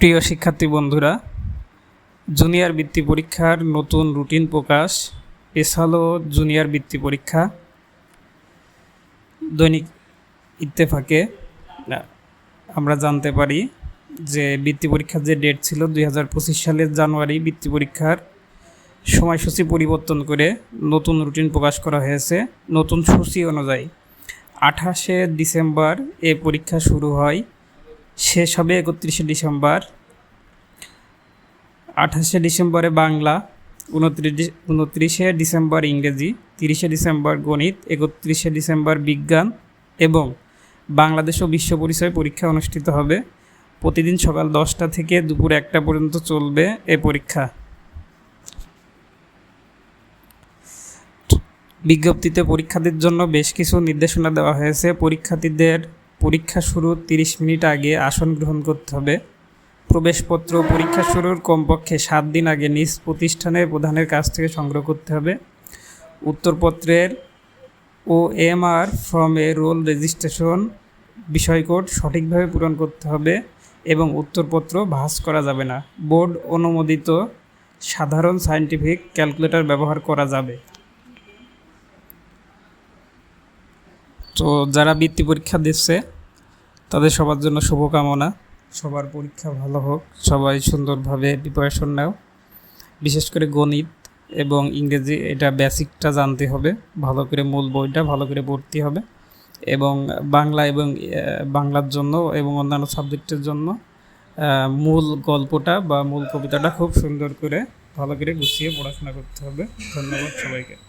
প্রিয় শিক্ষার্থী বন্ধুরা, জুনিয়র বৃত্তি পরীক্ষার নতুন রুটিন প্রকাশ। এছাড়াও জুনিয়র বৃত্তি পরীক্ষা। দৈনিক ইত্তেফাকে আমরা জানতে পারি যে বৃত্তি পরীক্ষার যে ডেট ছিল দুই হাজার পঁচিশ সালের জানুয়ারি, বৃত্তি পরীক্ষার সময়সূচি পরিবর্তন করে নতুন রুটিন প্রকাশ করা হয়েছে। নতুন সূচি অনুযায়ী আঠাশে ডিসেম্বর এ পরীক্ষা শুরু হয়। শেষ হবে একত্রিশে ডিসেম্বর। আঠাশে ডিসেম্বরে বাংলা, উনত্রিশ উনত্রিশে ডিসেম্বর ইংরেজি, তিরিশে ডিসেম্বর গণিত, একত্রিশে ডিসেম্বর বিজ্ঞান এবং বাংলাদেশ ও বিশ্ব পরিচয় পরীক্ষা অনুষ্ঠিত হবে। প্রতিদিন সকাল দশটা থেকে দুপুর একটা পর্যন্ত চলবে এ পরীক্ষা। বিজ্ঞপ্তিতে পরীক্ষার্থীর জন্য বেশ কিছু নির্দেশনা দেওয়া হয়েছে। পরীক্ষার্থীদের পরীক্ষা শুরুর তিরিশ মিনিট আগে আসন গ্রহণ করতে হবে। প্রবেশপত্র পরীক্ষা শুরুর কমপক্ষে সাত দিন আগে নিজ প্রতিষ্ঠানের প্রধানের কাছ থেকে সংগ্রহ করতে হবে। উত্তরপত্রের ও এমআর ফর্মে রোল রেজিস্ট্রেশন বিষয়কোড সঠিকভাবে পূরণ করতে হবে এবং উত্তরপত্র ভাঁজ করা যাবে না। বোর্ড অনুমোদিত সাধারণ সায়েন্টিফিক ক্যালকুলেটর ব্যবহার করা যাবে। তো যারা বৃত্তি পরীক্ষা দিচ্ছে, তাদের সবার জন্য শুভকামনা। সবার পরীক্ষা ভালো হোক, সবাই সুন্দরভাবে প্রিপারেশন নাও। বিশেষ করে গণিত এবং ইংরেজি, এটা বেসিকটা জানতে হবে। ভালো করে মূল বইটা ভালো করে পড়তে হবে। এবং বাংলা এবং বাংলার জন্য এবং অন্যান্য সাবজেক্টের জন্য মূল গল্পটা বা মূল কবিতাটা খুব সুন্দর করে, ভালো করে গুছিয়ে পড়াশোনা করতে হবে। ধন্যবাদ সবাইকে।